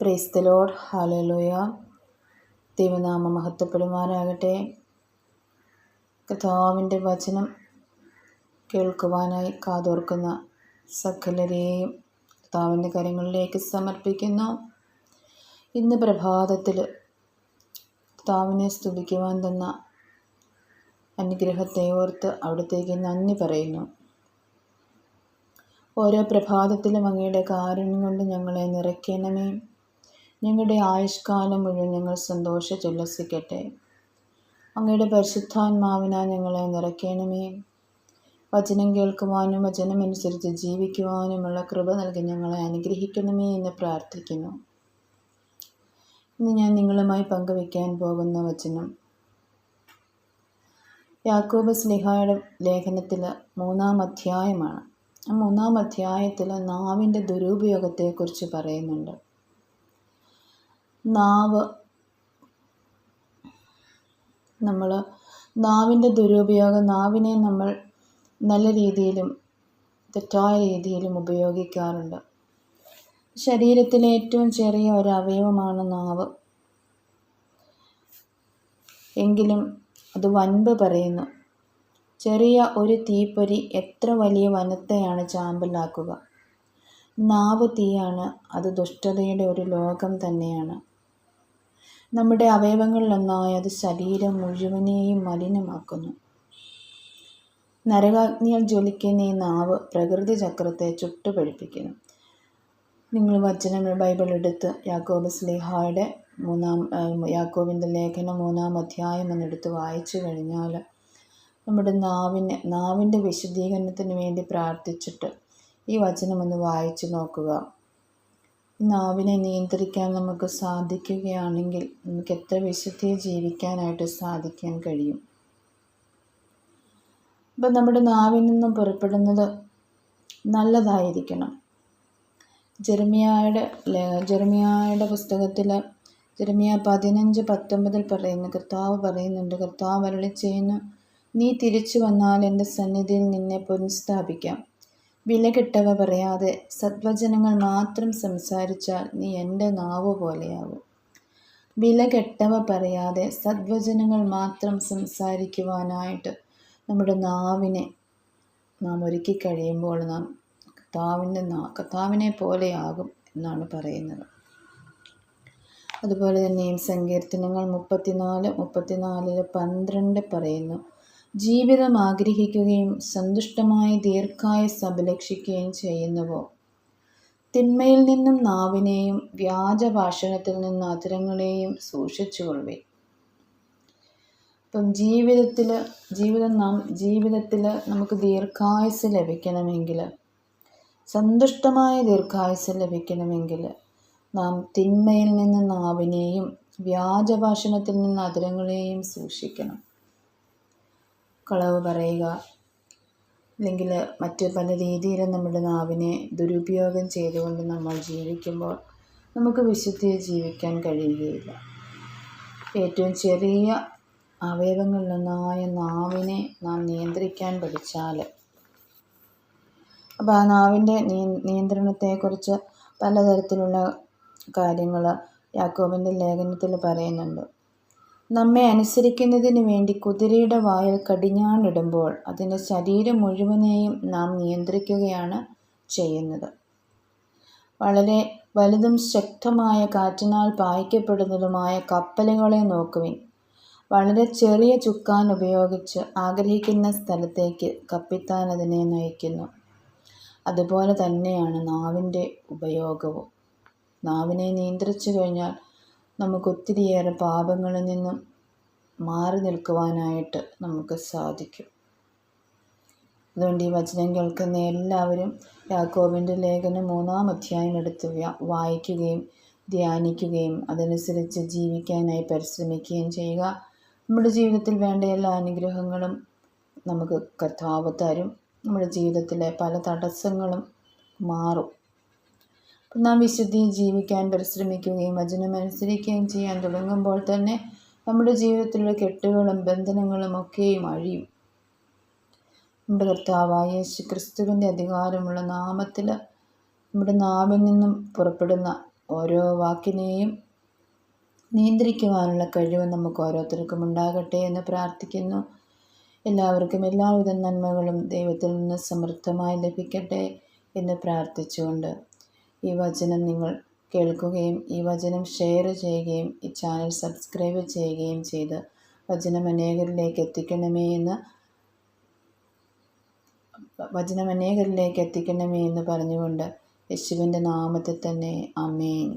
Praise the ഹാലലോയ ദൈവനാമം മഹത്വപ്പെടുമാറാകട്ടെ. കഥാവിന്റെ വചനം കേൾക്കുവാനായി കാതോർക്കുന്ന സകലരെയും കർത്താവിന്റെ കാര്യങ്ങളിലേക്ക് സമർപ്പിക്കുന്നു. ഇന്ന് പ്രഭാതത്തിൽ കർത്താവിനെ സ്തുതിക്കുവാൻ തന്ന അനുഗ്രഹത്തെ ഓർത്ത് അവിടത്തേക്ക് നന്ദി പറയുന്നു. ഓരോ പ്രഭാതത്തിലും അങ്ങയുടെ കാരുണ്യം കൊണ്ട് ഞങ്ങളെ നിറയ്ക്കണമേ. ഞങ്ങളുടെ ആയുഷ്കാലം മുഴുവൻ ഞങ്ങൾ സന്തോഷിച്ചുല്ലസിക്കട്ടെ അങ്ങയുടെ പരിശുദ്ധാത്മാവിനാൽ ഞങ്ങളെ നിറയ്ക്കണമേ. വചനം കേൾക്കുവാനും വചനമനുസരിച്ച് ജീവിക്കുവാനുമുള്ള കൃപ നൽകി ഞങ്ങളെ അനുഗ്രഹിക്കണമേ എന്ന് പ്രാർത്ഥിക്കുന്നു. ഇന്ന് ഞാൻ നിങ്ങളുമായി പങ്കുവയ്ക്കാൻ പോകുന്ന വചനം. യാക്കോബ് സ്ലിഹായുടെ ലേഖനത്തിൽ മൂന്നാം അധ്യായമാണ്. ആ മൂന്നാം അധ്യായത്തിൽ നാവിന്റെ ദുരുപയോഗത്തെക്കുറിച്ച് പറയുന്നുണ്ട്. നാവ്. നമ്മൾ നാവിന്റെ ദുരുപയോഗം നാവിനെ നമ്മൾ നല്ല രീതിയിലും തെറ്റായ രീതിയിലും ഉപയോഗിക്കാറുണ്ട്. ശരീരത്തിലെ ഏറ്റവും ചെറിയ ഒരു അവയവമാണ് നാവ്. എങ്കിലും അത് വൻപ് പറയുന്നു. ചെറിയ ഒരു തീപ്പൊരി എത്ര വലിയ വനത്തെയാണ് ചാമ്പലാക്കുക? നാവ് തീയാണ് അത് ദുഷ്ടതയുടെ ഒരു ലോകം തന്നെയാണ്. നമ്മുടെ അവയവങ്ങളിലൊന്നായ അത് ശരീരം മുഴുവനെയും മലിനമാക്കുന്നു. നരകാഗ്നിയാൽ ജ്വലിക്കുന്ന ഈ നാവ് പ്രകൃതി ചക്രത്തെ ചുട്ടുപഴിപ്പിക്കുന്നു. നിങ്ങൾ വചനങ്ങൾ ബൈബിൾ എടുത്ത് യാക്കോബ് സ്ലിഹായുടെ മൂന്നാം യാക്കോബിന്റെ ലേഖനം മൂന്നാം അധ്യായം എന്നെടുത്ത് വായിച്ചു കഴിഞ്ഞാൽ നമ്മുടെ നാവിനെ നാവിന്റെ വിശദീകരണത്തിന് വേണ്ടി പ്രാർത്ഥിച്ചിട്ട് ഈ വചനം ഒന്ന് വായിച്ചു നോക്കുക. നാവിനെ നിയന്ത്രിക്കാൻ നമുക്ക് സാധിക്കുകയാണെങ്കിൽ നമുക്ക് എത്ര വിശുദ്ധിയെ ജീവിക്കാനായിട്ട് സാധിക്കാൻ കഴിയും? അപ്പം നമ്മുടെ നാവിൽ നിന്നും പുറപ്പെടുന്നത് നല്ലതായിരിക്കണം. ജെർമിയായുടെ ജെർമിയായുടെ പുസ്തകത്തിൽ ജെർമിയ പതിനഞ്ച് പത്തൊമ്പതിൽ പറയുന്നു കർത്താവ് പറയുന്നുണ്ട് കർത്താവ് അരളി ചെയ്യുന്നു നീ തിരിച്ചു വന്നാൽ എന്റെ സന്നിധിയിൽ നിന്നെ പുനഃസ്ഥാപിക്കാം. വിലകെട്ടവ പറയാതെ സദ്വചനങ്ങൾ മാത്രം സംസാരിച്ചാൽ നീ എന്റെ നാവ് പോലെയാകും വിലകെട്ടവ പറയാതെ സദ്വചനങ്ങൾ മാത്രം സംസാരിക്കുവാനായിട്ട് നമ്മുടെ നാവിനെ നാം ഒരുക്കി കഴിയുമ്പോൾ നാം കർത്താവിന്റെ നാ കർത്താവിനെ പോലെയാകും എന്നാണ് പറയുന്നത്. അതുപോലെ തന്നെയും സങ്കീർത്തനങ്ങൾ മുപ്പത്തിനാല് മുപ്പത്തിനാലിൽ പന്ത്രണ്ട് പറയുന്നു ജീവിതം ആഗ്രഹിക്കുകയും സന്തുഷ്ടമായി ദീർഘായുസ് അഭിലഷിക്കുകയും ചെയ്യുന്നുവോ? തിന്മയിൽ നിന്നും നാവിനെയും വ്യാജ ഭാഷണത്തിൽ നിന്ന് അതിരങ്ങളെയും സൂക്ഷിച്ചുകൊള്ളേ ഇപ്പം ജീവിതത്തിൽ ജീവിതം നാം ജീവിതത്തിൽ നമുക്ക് ദീർഘായുസ് ലഭിക്കണമെങ്കിൽ സന്തുഷ്ടമായ ദീർഘായുസ് ലഭിക്കണമെങ്കിൽ നാം തിന്മയിൽ നിന്ന് നാവിനെയും വ്യാജഭാഷണത്തിൽ നിന്ന് അതിരങ്ങളെയും സൂക്ഷിക്കണം. കളവ് പറയുക. അല്ലെങ്കിൽ മറ്റ് പല രീതിയിലും നമ്മുടെ നാവിനെ ദുരുപയോഗം ചെയ്തുകൊണ്ട് നമ്മൾ ജീവിക്കുമ്പോൾ നമുക്ക് വിശുദ്ധിയെ ജീവിക്കാൻ കഴിയുകയില്ല. ഏറ്റവും ചെറിയ അവയവങ്ങളിലൊന്നായ നാവിനെ നാം നിയന്ത്രിക്കാൻ പഠിച്ചാൽ അപ്പോൾ ആ നാവിന്റെ നിയന്ത്രണത്തെക്കുറിച്ച് പലതരത്തിലുള്ള കാര്യങ്ങൾ യാക്കോബിന്റെ ലേഖനത്തിൽ പറയുന്നുണ്ട്. നമ്മെ അനുസരിക്കുന്നതിന് വേണ്ടി കുതിരയുടെ വായിൽ കടിഞ്ഞാണിടുമ്പോൾ അതിന്റെ ശരീരം മുഴുവനെയും നാം നിയന്ത്രിക്കുകയാണ് ചെയ്യുന്നത്. വളരെ വലുതും ശക്തമായ കാറ്റിനാൽ പായിക്കപ്പെടുന്നതുമായ കപ്പലുകളെ നോക്കുവിൻ. വളരെ ചെറിയ ചുക്കാൻ ഉപയോഗിച്ച് ആഗ്രഹിക്കുന്ന സ്ഥലത്തേക്ക് കപ്പിത്താൻ അതിനെ നയിക്കുന്നു. അതുപോലെ തന്നെയാണ് നാവിന്റെ ഉപയോഗവും. നാവിനെ നിയന്ത്രിച്ചു കഴിഞ്ഞാൽ നമുക്ക് ഒത്തിരിയേറെ പാപങ്ങളിൽ നിന്നും മാറി നിൽക്കുവാനായിട്ട് നമുക്ക് സാധിക്കും. അതുകൊണ്ട് ഈ വചനം കേൾക്കുന്ന എല്ലാവരും യാക്കോബിന്റെ ലേഖനം മൂന്നാം അധ്യായം എടുത്ത് വായിക്കുകയും ധ്യാനിക്കുകയും അതനുസരിച്ച് ജീവിക്കാനായി പരിശ്രമിക്കുകയും ചെയ്യുക. നമ്മുടെ ജീവിതത്തിൽ വേണ്ട എല്ലാ അനുഗ്രഹങ്ങളും നമുക്ക് കർത്താവ് തരും. നമ്മുടെ ജീവിതത്തിലെ പല തടസ്സങ്ങളും മാറും. നാം വിശുദ്ധി ജീവിക്കാൻ പരിശ്രമിക്കുകയും വചനം അനുസരിക്കുകയും ചെയ്യാൻ തുടങ്ങുമ്പോൾ തന്നെ നമ്മുടെ ജീവിതത്തിലുള്ള കെട്ടുകളും ബന്ധനങ്ങളും ഒക്കെയും അഴിയും. നമ്മുടെ കർത്താവായ യേശു ക്രിസ്തുവിന്റെ അധികാരമുള്ള നാമത്തിൽ നമ്മുടെ നാവിൽ നിന്നും പുറപ്പെടുന്ന ഓരോ വാക്കിനെയും നിയന്ത്രിക്കുവാനുള്ള കഴിവ് നമുക്ക് ഓരോരുത്തർക്കും ഉണ്ടാകട്ടെ എന്ന് പ്രാർത്ഥിക്കുന്നു. എല്ലാവർക്കും എല്ലാവിധ നന്മകളും ദൈവത്തിൽ നിന്ന് സമൃദ്ധമായി ലഭിക്കട്ടെ എന്ന് പ്രാർത്ഥിച്ചുകൊണ്ട് ഈ വചനം നിങ്ങൾ കേൾക്കുകയും ഈ വചനം ഷെയർ ചെയ്യുകയും ഈ ചാനൽ സബ്സ്ക്രൈബ് ചെയ്യുകയും ചെയ്ത് വചനം അനേകരിലേക്ക് എത്തിക്കണമേ എന്ന് വചനം അനേകരിലേക്ക് എത്തിക്കണമേ എന്ന് പറഞ്ഞുകൊണ്ട് യേശുവിന്റെ നാമത്തിൽ തന്നെ അമേൻ